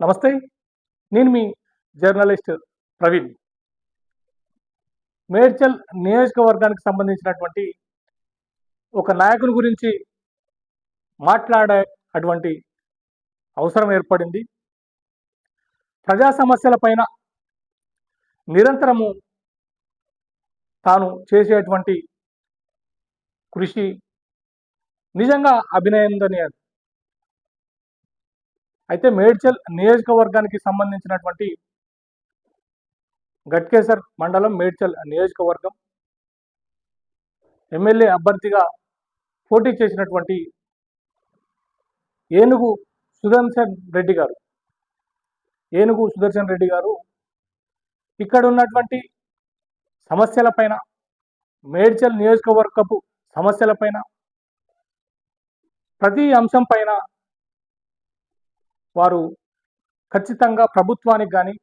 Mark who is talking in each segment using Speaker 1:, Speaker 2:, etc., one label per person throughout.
Speaker 1: నమస్తే నేను మీ జర్నలిస్ట్ ప్రవీణ్. మేడ్చల్ నియోజకవర్గానికి సంబంధించినటువంటి ఒక నాయకుని గురించి మాట్లాడే అటువంటి అవసరం ఏర్పడింది. ప్రజా సమస్యల పైన నిరంతరము తాను చేసేటువంటి కృషి నిజంగా అభినందనీయం. అయితే మేడ్చల్ నియోజకవర్గానికి సంబంధించినటువంటి గట్కేసర్ మండలం మేడ్చల్ నియోజకవర్గం ఎమ్మెల్యే అభ్యర్థిగా పోటీ చేసినటువంటి ఏనుగు సుదర్శన్ రెడ్డి గారు. ఏనుగు సుదర్శన్ రెడ్డి గారు ఇక్కడ ఉన్నటువంటి సమస్యలపైన మేడ్చల్ నియోజకవర్గపు సమస్యలపైన ప్రతి అంశం పైన వారు ఖచ్చితంగా ప్రభుత్వానికి కానీ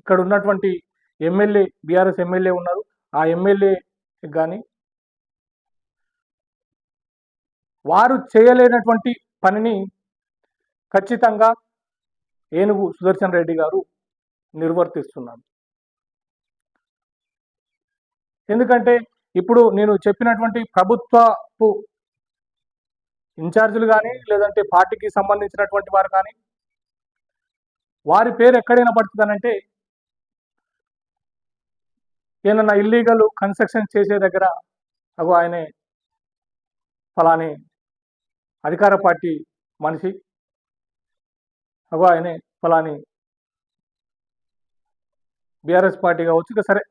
Speaker 1: ఇక్కడ ఉన్నటువంటి ఎమ్మెల్యే బీఆర్ఎస్ ఎమ్మెల్యే ఉన్నారు. ఆ ఎమ్మెల్యే కానీ వారు చేయలేనటువంటి పనిని ఖచ్చితంగా ఏనుగు సుదర్శన్ రెడ్డి గారు నిర్వర్తిస్తున్నారు. ఎందుకంటే ఇప్పుడు నేను చెప్పినటువంటి ప్రభుత్వపు ఇన్ఛార్జీలు కానీ లేదంటే పార్టీకి సంబంధించినటువంటి వారు కానీ వారి పేరు ఎక్కడైనా పడుతుందనంటే ఏమన్నా ఇల్లీగల్ కన్స్ట్రక్షన్ చేసే దగ్గర అగో ఆయనే ఫలాని అధికార పార్టీ మనిషి అగో ఆయనే ఫలాని బీఆర్ఎస్ పార్టీ కావచ్చు సరే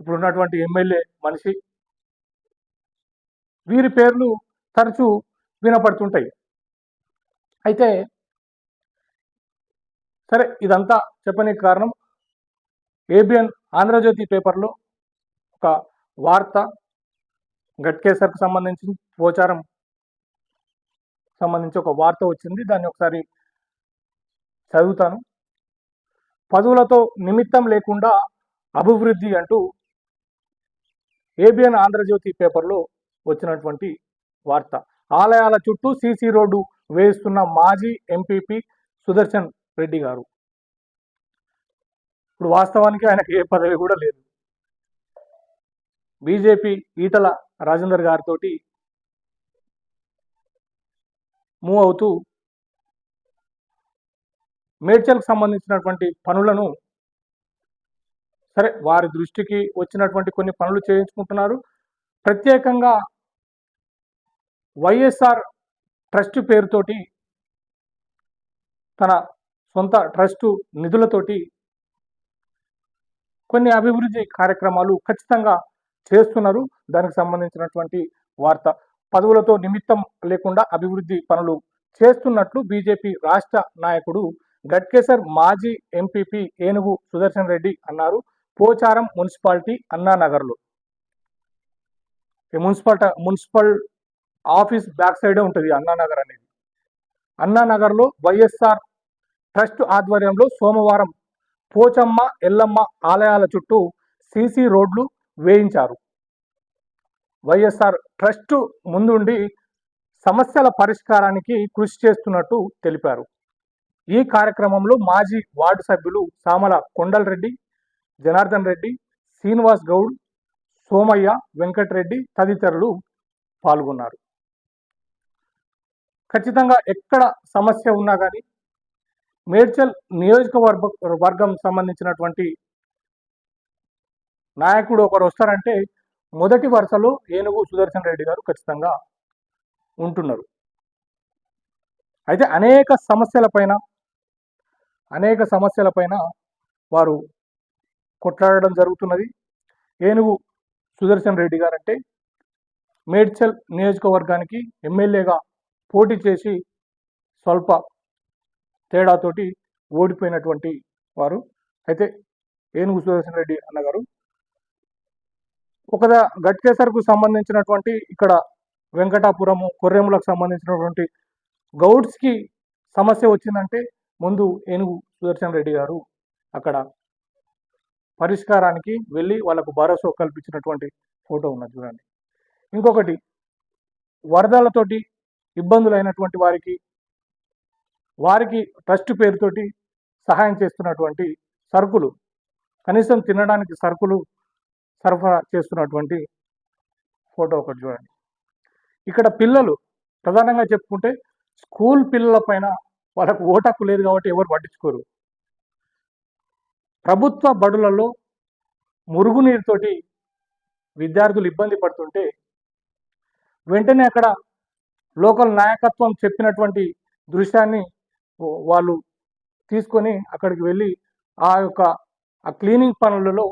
Speaker 1: ఇప్పుడు ఉన్నటువంటి ఎమ్మెల్యే మనిషి వీరి పేర్లు తరచూ వినపడుతుంటాయి. అయితే సరే ఇదంతా చెప్పడానికి కారణం ఏబిఎన్ ఆంధ్రజ్యోతి పేపర్లో ఒక వార్త గట్కేసర్కు సంబంధించి పోచారం సంబంధించి ఒక వార్త వచ్చింది. దాన్ని ఒకసారి చదువుతాను. పదవులతో నిమిత్తం లేకుండా అభివృద్ధి అంటూ ఏబిఎన్ ఆంధ్రజ్యోతి పేపర్లో వచ్చినటువంటి వార్త. ఆలయాల చుట్టూ సీసీ రోడ్డు వేస్తున్న మాజీ ఎంపీపీ సుదర్శన్ రెడ్డి గారు. ఇప్పుడు వాస్తవానికి ఆయనకు ఏ పదవి కూడా లేదు. బీజేపీ ఈటల రాజేందర్ గారితో మూవ్ అవుతూ మేడ్చల్కి సంబంధించినటువంటి పనులను సరే వారి దృష్టికి వచ్చినటువంటి కొన్ని పనులు చేయించుకుంటున్నారు. ప్రత్యేకంగా వైఎస్ఆర్ ట్రస్ట్ పేరుతోటి తన సొంత ట్రస్టు నిధులతోటి కొన్ని అభివృద్ధి కార్యక్రమాలు ఖచ్చితంగా చేస్తున్నారు. దానికి సంబంధించినటువంటి వార్త. పదవులతో నిమిత్తం లేకుండా అభివృద్ధి పనులు చేస్తున్నట్లు బీజేపీ రాష్ట్ర నాయకుడు గట్కేసర్ మాజీ ఎంపీపీ ఏనుగు సుదర్శన్ రెడ్డి అన్నారు. పోచారం మున్సిపాలిటీ అన్నానగర్లో. ఈ మున్సిపల్ ఆఫీస్ బ్యాక్ సైడే ఉంటుంది అన్నానగర్ అనేది. అన్నానగర్లో వైఎస్ఆర్ ట్రస్ట్ ఆధ్వర్యంలో సోమవారం పోచమ్మ ఎల్లమ్మ ఆలయాల చుట్టూ సీసీ రోడ్లు వేయించారు. వైఎస్ఆర్ ట్రస్ట్ ముందుండి సమస్యల పరిష్కారానికి కృషి చేస్తున్నట్టు తెలిపారు. ఈ కార్యక్రమంలో మాజీ వార్డు సభ్యులు సామల కొండలరెడ్డి జనార్దన్ రెడ్డి శ్రీనివాస్ గౌడ్ సోమయ్య వెంకటరెడ్డి తదితరులు పాల్గొన్నారు. ఖచ్చితంగా ఎక్కడ సమస్య ఉన్నా కానీ మేడ్చల్ నియోజకవర్గ వర్గం సంబంధించినటువంటి నాయకుడు ఒకరు వస్తారంటే మొదటి వరుసలో ఏనుగు సుదర్శన్ రెడ్డి గారు ఖచ్చితంగా ఉంటున్నారు. అయితే అనేక సమస్యలపైన అనేక సమస్యలపైన వారు కొట్లాడడం జరుగుతున్నది. ఏనుగు సుదర్శన్ రెడ్డి గారంటే మేడ్చల్ నియోజకవర్గానికి ఎమ్మెల్యేగా పోటీ చేసి స్వల్ప తేడాతోటి ఓడిపోయినటువంటి వారు. అయితే ఏనుగు సుదర్శన్ రెడ్డి అన్నగారు ఒకదా గట్కేసర్కు సంబంధించినటువంటి ఇక్కడ వెంకటాపురము కొర్రెములకు సంబంధించినటువంటి గౌడ్స్కి సమస్య వచ్చిందంటే ముందు ఏనుగు సుదర్శన్ రెడ్డి గారు అక్కడ పరిష్కారానికి వెళ్ళి వాళ్ళకు భరోసా కల్పించినటువంటి ఫోటో ఉన్నది చూడండి. ఇంకొకటి వరదలతోటి ఇబ్బందులైనటువంటి వారికి వారికి ట్రస్ట్ పేరుతోటి సహాయం చేస్తున్నటువంటి సరుకులు కనీసం తినడానికి సరుకులు సరఫరా చేస్తున్నటువంటి ఫోటో ఒకటి చూడండి. ఇక్కడ పిల్లలు ప్రధానంగా చెప్పుకుంటే స్కూల్ పిల్లల పైన వాళ్ళకు ఓటక్కు లేదు కాబట్టి ఎవరు పట్టించుకోరు. ప్రభుత్వ బడులలో మురుగునీరుతోటి విద్యార్థులు ఇబ్బంది పడుతుంటే వెంటనే అక్కడ లోకల్ నాయకత్వం చెప్పినటువంటి దృశ్యాన్ని వాళ్ళు తీసుకొని అక్కడికి వెళ్ళి ఆ యొక్క ఆ క్లీనింగ్ పనులలో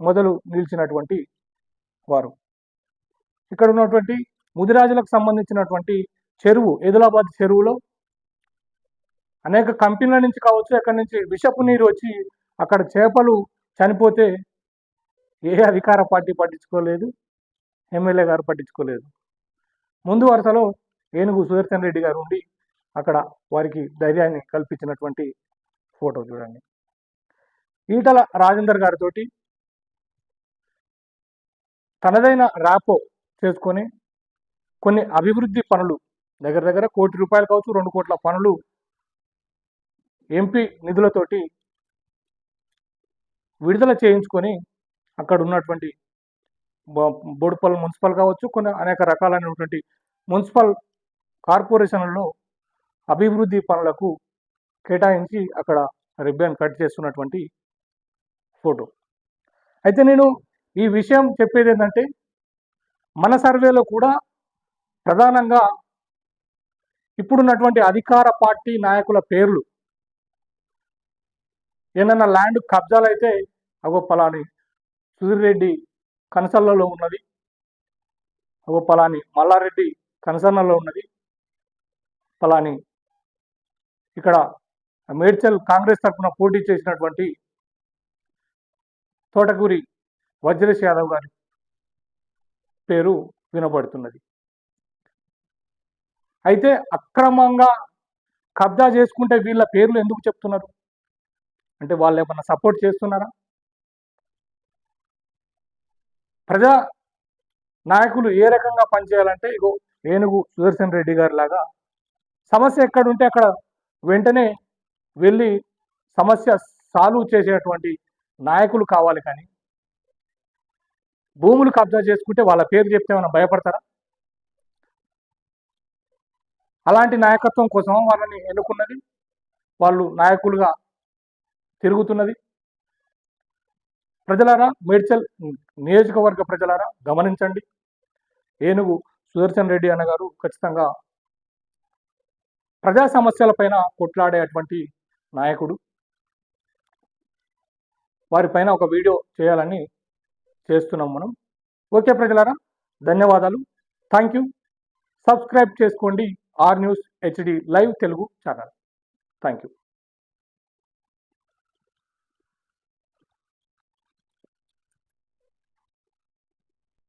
Speaker 1: మొదలు నిలిచినటువంటి వారు. ఇక్కడ ఉన్నటువంటి ముదిరాజులకు సంబంధించినటువంటి చెరువు ఏదిలాబాద్ చెరువులో అనేక కంపెనీల నుంచి కావచ్చు అక్కడి నుంచి విషపు నీరు వచ్చి అక్కడ చేపలు చనిపోతే ఏ అధికార పార్టీ పట్టించుకోలేదు ఎమ్మెల్యే గారు పట్టించుకోలేదు. ముందు వరుసలో ఏనుగు సుదర్శన్ రెడ్డి గారు ఉండి అక్కడ వారికి ధైర్యాన్ని కల్పించినటువంటి ఫోటో చూడండి. ఈటల రాజేందర్ గారితో తనదైన ర్యాపో చేసుకొని కొన్ని అభివృద్ధి పనులు దగ్గర దగ్గర కోటి రూపాయలు కావచ్చు రెండు కోట్ల పనులు ఎంపీ నిధులతోటి విడుదల చేయించుకొని అక్కడ ఉన్నటువంటి బోడుపల్ మున్సిపల్ కావచ్చు కొన్ని అనేక రకాలైనటువంటి మున్సిపల్ కార్పొరేషన్లలో అభివృద్ధి పనులకు కేటాయించి అక్కడ రిబ్బన్ కట్ చేస్తున్నటువంటి ఫోటో. అయితే నేను ఈ విషయం చెప్పేది ఏంటంటే మన సర్వేలో కూడా ప్రధానంగా ఇప్పుడున్నటువంటి అధికార పార్టీ నాయకుల పేర్లు ఏదైనా ల్యాండ్ కబ్జాలు అయితే అగో పలాని సుధీర్ రెడ్డి కనసల్లలో ఉన్నది. ఒక పలాని మల్లారెడ్డి కనసన్నలో ఉన్నది. పలాని ఇక్కడ మేడ్చల్ కాంగ్రెస్ తరఫున పోటీ చేసినటువంటి తోటకూరి వజ్రేష్ యాదవ్ గారి పేరు వినబడుతున్నది. అయితే అక్రమంగా కబ్జా చేసుకుంటే వీళ్ళ పేర్లు ఎందుకు చెప్తున్నారు? అంటే వాళ్ళు ఏమన్నా సపోర్ట్ చేస్తున్నారా? ప్రజా నాయకులు ఏ రకంగా పనిచేయాలంటే ఇగో ఏనుగు సుదర్శన్ రెడ్డి గారి లాగా సమస్య ఎక్కడ ఉంటే అక్కడ వెంటనే వెళ్ళి సమస్య సాల్వ్ చేసేటువంటి నాయకులు కావాలి కానీ భూములు కబ్జా చేసుకుంటే వాళ్ళ పేరు చెప్తే ఏమైనా భయపడతారా? అలాంటి నాయకత్వం కోసం వాళ్ళని ఎన్నుకున్నది? వాళ్ళు నాయకులుగా తిరుగుతున్నది? ప్రజలారా మేడ్చల్ నియోజకవర్గ ప్రజలారా గమనించండి. ఏనుగు సుదర్శన్ రెడ్డి అన్న గారు ఖచ్చితంగా ప్రజా సమస్యలపైన కొట్లాడేటువంటి నాయకుడు. వారిపైన ఒక వీడియో చేయాలని చేస్తున్నాం మనం. ఓకే ప్రజలారా ధన్యవాదాలు. థ్యాంక్ యూ సబ్స్క్రైబ్ చేసుకోండి. R news HD live Telugu channel. Thank you